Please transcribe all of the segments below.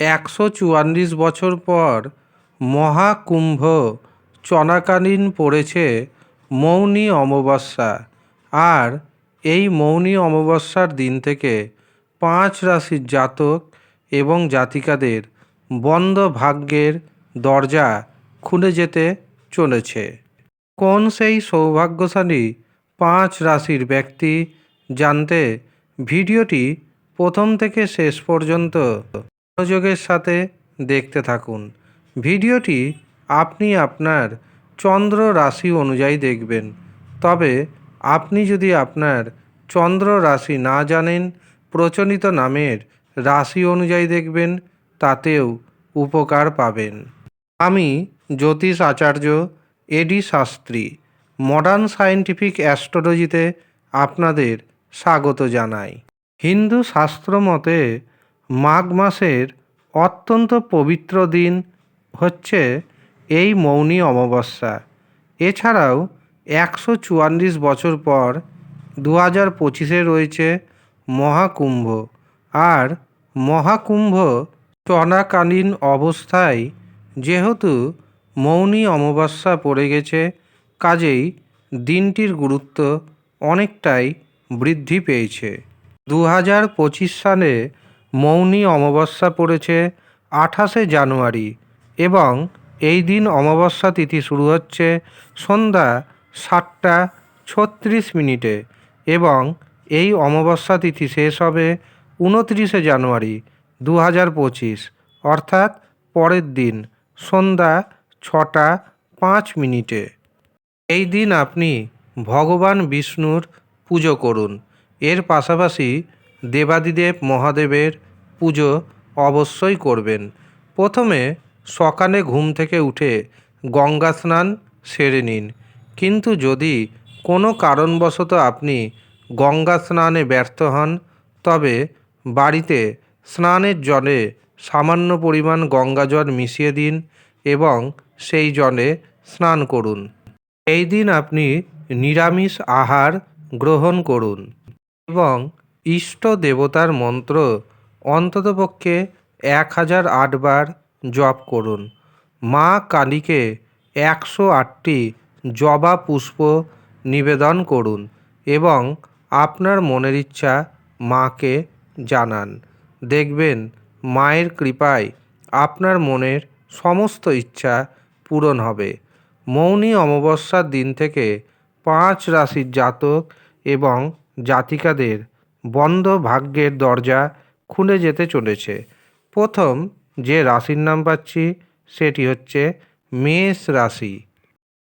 একশো চুয়াল্লিশ বছর পর মহাকুম্ভ চলাকালীন পড়েছে মৌনী অমাবস্যা। আর এই মৌনী অমাবস্যার দিন থেকে পাঁচ রাশির জাতক এবং জাতিকাদের বন্ধ ভাগ্যের দরজা খুলে যেতে চলেছে। কোন সেই সৌভাগ্যশালী পাঁচ রাশির ব্যক্তি জানতে ভিডিওটি প্রথম থেকে শেষ পর্যন্ত মনোযোগের সাথে দেখতে থাকুন। ভিডিওটি আপনি আপনার চন্দ্র রাশি অনুযায়ী দেখবেন। তবে আপনি যদি আপনার চন্দ্র রাশি না জানেন, প্রচলিত নামের রাশি অনুযায়ী দেখবেন, তাতেও উপকার পাবেন। আমি জ্যোতিষ আচার্য A D Shastri modern scientific অ্যাস্ট্রোলজিতে আপনাদের স্বাগত জানাই। হিন্দু শাস্ত্র মতে মাঘ মাসের অত্যন্ত পবিত্র দিন হচ্ছে এই মৌনী অমাবস্যা। এছাড়াও একশো চুয়াল্লিশ বছর পর দু হাজার পঁচিশে রয়েছে মহাকুম্ভ আর মহাকুম্ভ চলাকালীন অবস্থায় যেহেতু মৌনী অমাবস্যা পড়ে গেছে, কাজেই দিনটির গুরুত্ব অনেকটাই বৃদ্ধি পেয়েছে। দু হাজার পঁচিশ সালে মৌনী অমাবস্যা পড়েছে আঠাশে জানুয়ারি এবং এই দিন অমাবস্যা তিথি শুরু হচ্ছে সন্ধ্যা সাতটা ছত্রিশ মিনিটে এবং এই অমাবস্যা তিথি শেষ হবে উনত্রিশে জানুয়ারি দু হাজার পঁচিশ, অর্থাৎ পরের দিন সন্ধ্যা ছটা পাঁচ মিনিটে। এই দিন আপনি ভগবান বিষ্ণুর পুজো করুন। এর পাশাপাশি দেবাদিদেব মহাদেবের পুজো অবশ্যই করবেন। প্রথমে সকালে ঘুম থেকে উঠে গঙ্গা স্নান সেরে নিন। কিন্তু যদি কোনো কারণবশত আপনি গঙ্গা স্নানে ব্যর্থ হন, তবে বাড়িতে স্নানের জলে সামান্য পরিমাণ গঙ্গা জল মিশিয়ে দিন এবং সেই জলে স্নান করুন। এই দিন আপনি নিরামিষ আহার গ্রহণ করুন এবং ইষ্ট দেবতার মন্ত্র অন্ততপক্ষে এক হাজার আটবার জপ করুন। মা কালীকে একশো আটটি জবা পুষ্প নিবেদন করুন এবং আপনার মনের ইচ্ছা মাকে জানান। দেখবেন মায়ের কৃপায় আপনার মনের সমস্ত ইচ্ছা পূরণ হবে। মৌনী অমাবস্যার দিন থেকে পাঁচ রাশির জাতক এবং জাতিকাদের বন্ধ ভাগ্যের দরজা খুলে যেতে চলেছে। প্রথম যে রাশির নাম পাচ্ছি, সেটি হচ্ছে মেষ রাশি।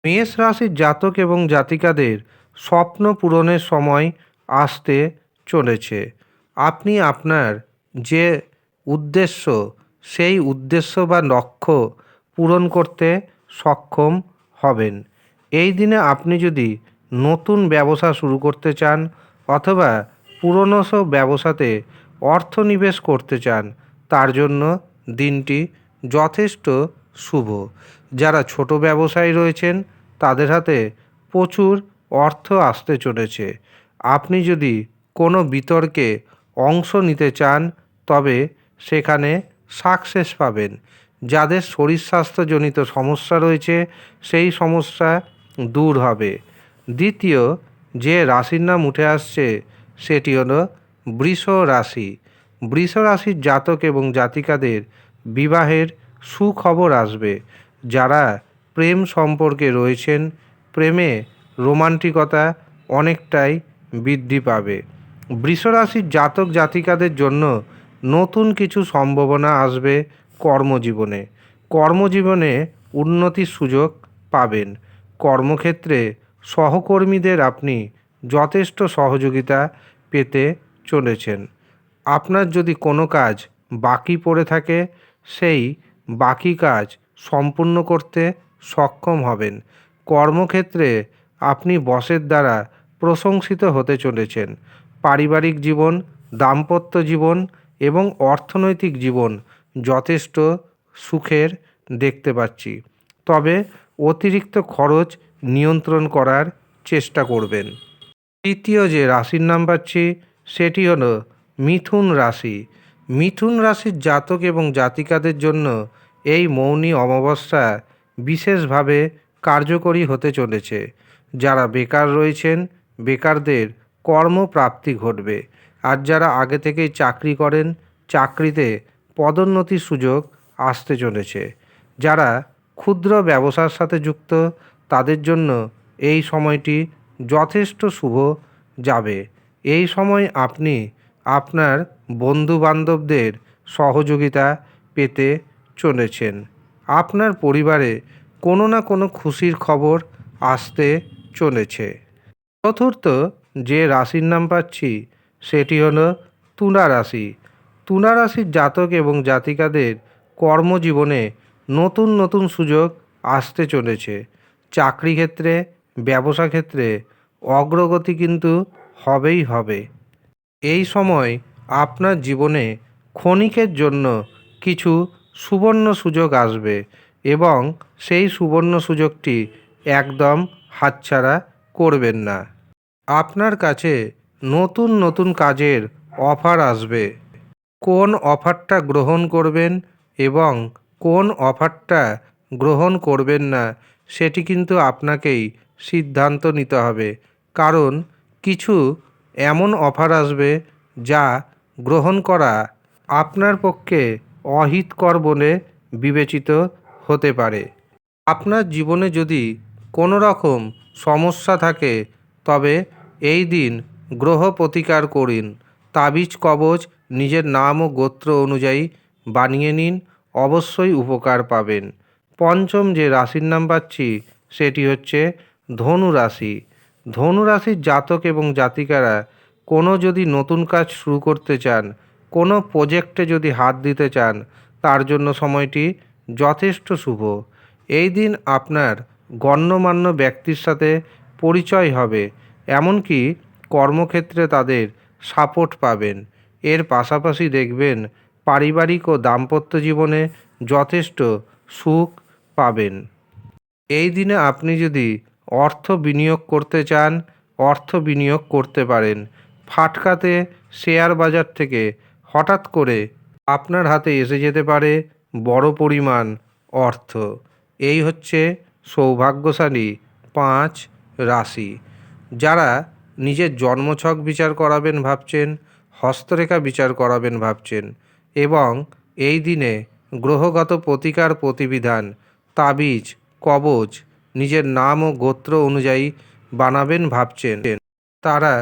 মেষ রাশির জাতক এবং জাতিকাদের স্বপ্ন পূরণের সময় আসতে চলেছে। আপনি আপনার যে উদ্দেশ্য, সেই উদ্দেশ্য বা লক্ষ্য পূরণ করতে সক্ষম হবেন। এই দিনে আপনি যদি নতুন ব্যবসা শুরু করতে চান অথবা পুরনো সব ব্যবসাতে অর্থ নিবেশ করতে চান, তার জন্য দিনটি যথেষ্ট শুভ। যারা ছোট ব্যবসায়ী রয়েছেন, তাদের হাতে প্রচুর অর্থ আসতে চলেছে। আপনি যদি কোনো বিতর্কে অংশ নিতে চান, তবে সেখানে সাকসেস পাবেন। যাদের শরীর স্বাস্থ্যজনিত সমস্যা রয়েছে, সেই সমস্যা দূর হবে। দ্বিতীয়, যে রাশির নাম উঠে আসছে সেটি হলো বৃষ রাশি। বৃষ রাশির জাতক এবং জাতিকাদের বিবাহের সুখবর আসবে। যারা প্রেম সম্পর্কে রয়েছেন, প্রেমে রোমান্টিকতা অনেকটাই বৃদ্ধি পাবে। বৃষরাশির জাতক জাতিকাদের জন্য নতুন কিছু সম্ভাবনা আসবে কর্মজীবনে। কর্মজীবনে উন্নতির সুযোগ পাবেন। কর্মক্ষেত্রে সহকর্মীদের আপনি যথেষ্ট সহযোগিতা পেতে চলেছেন। আপনার যদি কোনো কাজ বাকি পড়ে থাকে, সেই বাকি কাজ সম্পূর্ণ করতে সক্ষম হবেন। কর্মক্ষেত্রে আপনি বসের দ্বারা প্রশংসিত হতে চলেছেন। পারিবারিক জীবন, দাম্পত্য জীবন এবং অর্থনৈতিক জীবন যথেষ্ট সুখের দেখতে পাচ্ছি। তবে অতিরিক্ত খরচ নিয়ন্ত্রণ করার চেষ্টা করবেন। তৃতীয় যে রাশির নাম পাচ্ছি, সেটি হলো মিথুন রাশি। মিথুন রাশির জাতক এবং জাতিকাদের জন্য এই মৌনী অমাবস্যা বিশেষভাবে কার্যকরী হতে চলেছে। যারা বেকার রয়েছেন, বেকারদের কর্মপ্রাপ্তি ঘটবে। আর যারা আগে থেকেই চাকরি করেন, চাকরিতে পদোন্নতির সুযোগ আসতে চলেছে। যারা ক্ষুদ্র ব্যবসার সাথে যুক্ত, তাদের জন্য এই সময়টি যথেষ্ট শুভ যাবে। এই সময় আপনি আপনার বন্ধু বান্ধবদের সহযোগিতা পেতে চলেছেন। আপনার পরিবারে কোনো না কোনো খুশির খবর আসতে চলেছে। চতুর্থ যে রাশির নাম পাচ্ছি, সেটি হলো তুলা রাশি। তুলা রাশির জাতক এবং জাতিকাদের কর্মজীবনে নতুন নতুন সুযোগ আসতে চলেছে। চাকরি ক্ষেত্রে ব্যবসা ক্ষেত্রে অগ্রগতি কিন্তু হবেই হবে। এই সময় আপনার জীবনে ক্ষণিকের জন্য কিছু সুবর্ণ সুযোগ আসবে এবং সেই সুবর্ণ সুযোগটি একদম হাতছাড়া করবেন না। আপনার কাছে নতুন নতুন কাজের অফার আসবে। কোন অফারটা গ্রহণ করবেন এবং কোন অফারটা গ্রহণ করবেন না, সেটি কিন্তু আপনাকেই সিদ্ধান্ত নিতে হবে। কারণ কিছু এমন অফার আসবে যা গ্রহণ করা আপনার পক্ষে অহিতকর বলে বিবেচিত হতে পারে। আপনার জীবনে যদি কোনো রকম সমস্যা থাকে, তবে এই দিন গ্রহ প্রতিকার করুন। তাবিজ, কবচ, নিজের নাম ও গোত্র অনুযায়ী বানিয়ে নিন, অবশ্যই উপকার পাবেন। পঞ্চম যে রাশির নাম পাচ্ছি, সেটি হচ্ছে ধনু রাশি ধনু রাশির জাতক এবং জাতিকারা কোনো যদি নতুন কাজ শুরু করতে চান, কোনো প্রজেক্টে যদি হাত দিতে চান, তার জন্য সময়টি যথেষ্ট শুভ। এই দিন আপনার গণ্যমান্য ব্যক্তির সাথে পরিচয় হবে, এমনকি কর্মক্ষেত্রে তাদের সাপোর্ট পাবেন। এর পাশাপাশি দেখবেন পারিবারিক ও দাম্পত্য জীবনে যথেষ্ট সুখ পাবেন। এই দিনে আপনি যদি অর্থ বিনিয়োগ করতে চান, অর্থ বিনিয়োগ করতে পারেন। ফাটকাতে শেয়ার বাজার থেকে হঠাৎ করে আপনার হাতে এসে যেতে পারে বড় পরিমাণ অর্থ। এই হচ্ছে সৌভাগ্যশালী পাঁচ রাশি। যারা নিজের জন্মছক বিচার করাবেন ভাবছেন, হস্তরেখা বিচার করাবেন ভাবছেন এবং এই দিনে গ্রহগত প্রতিকার প্রতিবিধান, তাবিজ, কবচ নিজের নাম ও গোত্র অনুযায়ী বানাবেন ভাবছেন। তারা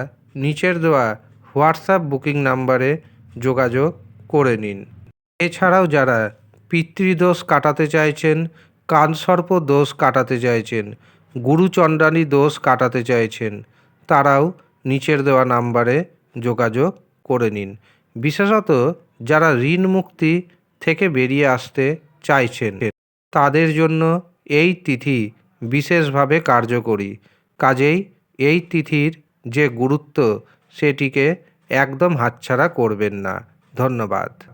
নিচের দেওয়া হোয়াটসঅ্যাপ বুকিং নাম্বারে যোগাযোগ করে নিন। এছাড়াও যারা পিতৃদোষ কাটাতে চাইছেন, কানসর্প দোষ কাটাতে চাইছেন, গুরুচণ্ডালী দোষ কাটাতে চাইছেন, তারাও নিচের দেওয়া নাম্বারে যোগাযোগ করে নিন। বিশেষত যারা ঋণ মুক্তি থেকে বেরিয়ে আসতে চাইছেন, তাদের জন্য এই তিথি বিশেষভাবে কার্যকরী। কাজেই এই তিথির যে গুরুত্ব সেটিকে একদম হাতছাড়া করবেন না। ধন্যবাদ।